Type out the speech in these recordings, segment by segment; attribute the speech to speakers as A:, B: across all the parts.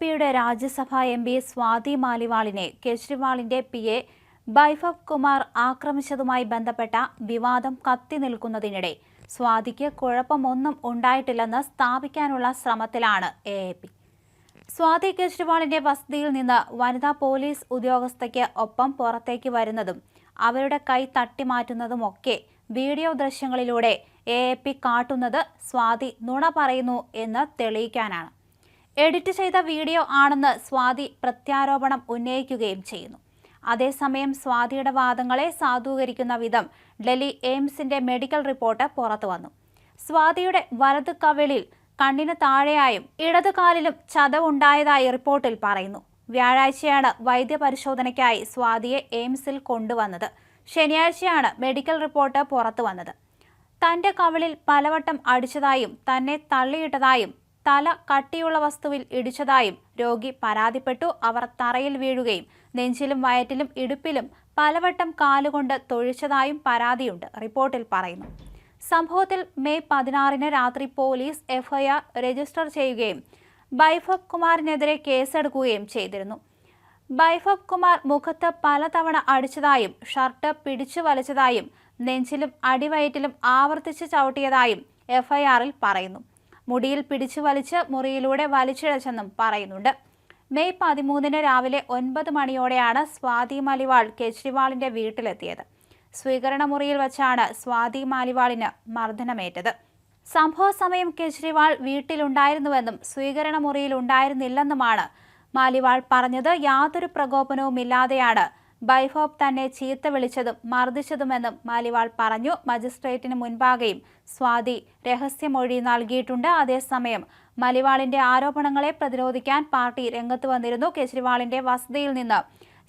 A: പിയുടെ രാജ്യസഭാ M P Swati മാലിവാളിനെ കേജ്രിവാളിന്റെ പി എ ബൈഫബ് കുമാർ ആക്രമിച്ചതുമായി ബന്ധപ്പെട്ട വിവാദം കത്തി നിൽക്കുന്നതിനിടെ സ്വാതിക്ക് കുഴപ്പമൊന്നും ഉണ്ടായിട്ടില്ലെന്ന് സ്ഥാപിക്കാനുള്ള ശ്രമത്തിലാണ് എ എ പി. സ്വാതി കേജ്രിവാളിന്റെ വസതിയിൽ നിന്ന് വനിതാ പോലീസ് ഉദ്യോഗസ്ഥയ്ക്ക് ഒപ്പം പുറത്തേക്ക് വരുന്നതും അവരുടെ കൈ തട്ടിമാറ്റുന്നതുമൊക്കെ വീഡിയോ ദൃശ്യങ്ങളിലൂടെ എ എ പി കാട്ടുന്നത് സ്വാതി നുണ പറയുന്നു എന്ന് തെളിയിക്കാനാണ്. എഡിറ്റ് ചെയ്ത വീഡിയോ ആണെന്ന് സ്വാതി പ്രത്യാരോപണം ഉന്നയിക്കുകയും ചെയ്യുന്നു. അതേസമയം സ്വാതിയുടെ വാദങ്ങളെ സാധൂകരിക്കുന്ന വിധം ഡൽഹി എയിംസിന്റെ മെഡിക്കൽ റിപ്പോർട്ട് പുറത്തു വന്നു. സ്വാതിയുടെ വലത് കവിളിൽ കണ്ണിന് താഴെയായും ഇടതുകാലിലും ചതവുണ്ടായതായി റിപ്പോർട്ടിൽ പറയുന്നു. വ്യാഴാഴ്ചയാണ് വൈദ്യപരിശോധനയ്ക്കായി സ്വാതിയെ എയിംസിൽ കൊണ്ടുവന്നത്. ശനിയാഴ്ചയാണ് മെഡിക്കൽ റിപ്പോർട്ട് പുറത്തു വന്നത്. തന്റെ കവിളിൽ പലവട്ടം അടിച്ചതായും തന്നെ തള്ളിയിട്ടതായും തല കട്ടിയുള്ള വസ്തുവിൽ ഇടിച്ചതായും രോഗി പരാതിപ്പെട്ടു. അവർ തറയിൽ വീഴുകയും നെഞ്ചിലും വയറ്റിലും ഇടുപ്പിലും പലവട്ടം കാലുകൊണ്ട് തൊഴിച്ചതായും പരാതിയുണ്ട് റിപ്പോർട്ടിൽ പറയുന്നു. സംഭവത്തിൽ മെയ് പതിനാറിന് രാത്രി പോലീസ് എഫ്ഐആർ രജിസ്റ്റർ ചെയ്യുകയും ബൈഫബ് കുമാറിനെതിരെ കേസെടുക്കുകയും ചെയ്തിരുന്നു. ബൈഫബ് കുമാർ മുഖത്ത് പലതവണ അടിച്ചതായും ഷർട്ട് പിടിച്ചു വലിച്ചതായും നെഞ്ചിലും അടിവയറ്റിലും ആവർത്തിച്ച് ചവിട്ടിയതായും എഫ്ഐആറിൽ പറയുന്നു. മുടിയിൽ പിടിച്ചു വലിച്ച് മുറിയിലൂടെ വലിച്ചിഴച്ചെന്നും പറയുന്നുണ്ട്. മെയ് പതിമൂന്നിന് രാവിലെ ഒൻപത് മണിയോടെയാണ് സ്വാതി മലിവാൾ കേജ്രിവാളിന്റെ വീട്ടിലെത്തിയത്. സ്വീകരണ മുറിയിൽ വച്ചാണ് സ്വാതി മാലിവാളിന് മർദ്ദനമേറ്റത്. സംഭവ സമയം കേജ്രിവാൾ വീട്ടിലുണ്ടായിരുന്നുവെന്നും സ്വീകരണ മുറിയിൽ ഉണ്ടായിരുന്നില്ലെന്നുമാണ് മാലിവാൾ പറഞ്ഞത്. യാതൊരു പ്രകോപനവുമില്ലാതെയാണ് ബൈഫോബ് തന്നെ ചീത്ത വിളിച്ചതും മർദ്ദിച്ചതുമെന്നും മാലിവാൾ പറഞ്ഞു. മജിസ്ട്രേറ്റിന് മുൻപാകെയും സ്വാതി രഹസ്യമൊഴി നൽകിയിട്ടുണ്ട്. അതേസമയം മലിവാളിന്റെ ആരോപണങ്ങളെ പ്രതിരോധിക്കാൻ പാർട്ടി രംഗത്ത് വന്നിരുന്നു. കേജ്രിവാളിന്റെ വസതിയിൽ നിന്ന്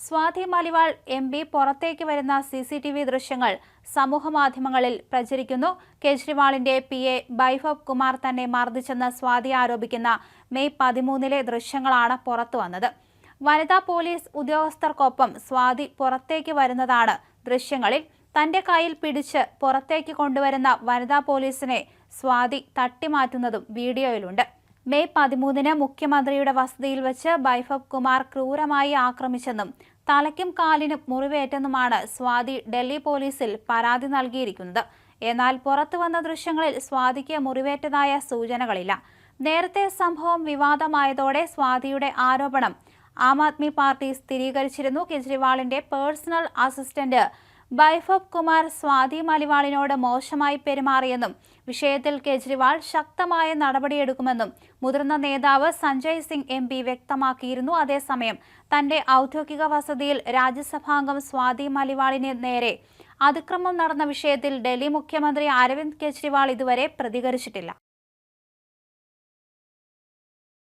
A: സ്വാതി മലിവാൾ എം പി പുറത്തേക്ക് വരുന്ന സി സി ടി വി ദൃശ്യങ്ങൾ സമൂഹമാധ്യമങ്ങളിൽ പ്രചരിക്കുന്നു. കേജ്രിവാളിന്റെ പി എ ബൈഫബ് കുമാർ തന്നെ മർദ്ദിച്ചെന്ന് സ്വാതി ആരോപിക്കുന്ന മെയ് പതിമൂന്നിലെ ദൃശ്യങ്ങളാണ് പുറത്തു വന്നത് വനിതാ പോലീസ് ഉദ്യോഗസ്ഥർക്കൊപ്പം സ്വാതി പുറത്തേക്ക് വരുന്നതാണ് ദൃശ്യങ്ങളിൽ. തന്റെ കയ്യിൽ പിടിച്ച് പുറത്തേക്ക് കൊണ്ടുവരുന്ന വനിതാ പോലീസിനെ സ്വാതി തട്ടിമാറ്റുന്നതും വീഡിയോയിലുണ്ട്. മെയ് പതിമൂന്നിന് മുഖ്യമന്ത്രിയുടെ വസതിയിൽ വെച്ച് ബൈഫബ് കുമാർ ക്രൂരമായി ആക്രമിച്ചെന്നും തലയ്ക്കും കാലിനും മുറിവേറ്റെന്നുമാണ് സ്വാതി ഡൽഹി പോലീസിൽ പരാതി നൽകിയിരിക്കുന്നത്. എന്നാൽ പുറത്തു വന്ന ദൃശ്യങ്ങളിൽ സ്വാതിക്ക് മുറിവേറ്റതായ സൂചനകളില്ല. നേരത്തെ സംഭവം വിവാദമായതോടെ സ്വാതിയുടെ ആരോപണം ആം ആദ്മി പാർട്ടി സ്ഥിരീകരിച്ചിരുന്നു. കെജ്രിവാളിന്റെ പേഴ്സണൽ അസിസ്റ്റന്റ് ബൈഫബ് കുമാർ സ്വാതി മലിവാളിനോട് മോശമായി പെരുമാറിയെന്നും വിഷയത്തിൽ കെജ്രിവാൾ ശക്തമായ നടപടിയെടുക്കുമെന്നും മുതിർന്ന നേതാവ് സഞ്ജയ് സിംഗ് എം പി വ്യക്തമാക്കിയിരുന്നു. അതേസമയം തന്റെ ഔദ്യോഗിക വസതിയിൽ രാജ്യസഭാംഗം സ്വാതി മലിവാളിന് നേരെ അതിക്രമം നടന്ന വിഷയത്തിൽ ഡൽഹി മുഖ്യമന്ത്രി അരവിന്ദ് കെജ്രിവാൾ ഇതുവരെ പ്രതികരിച്ചിട്ടില്ല.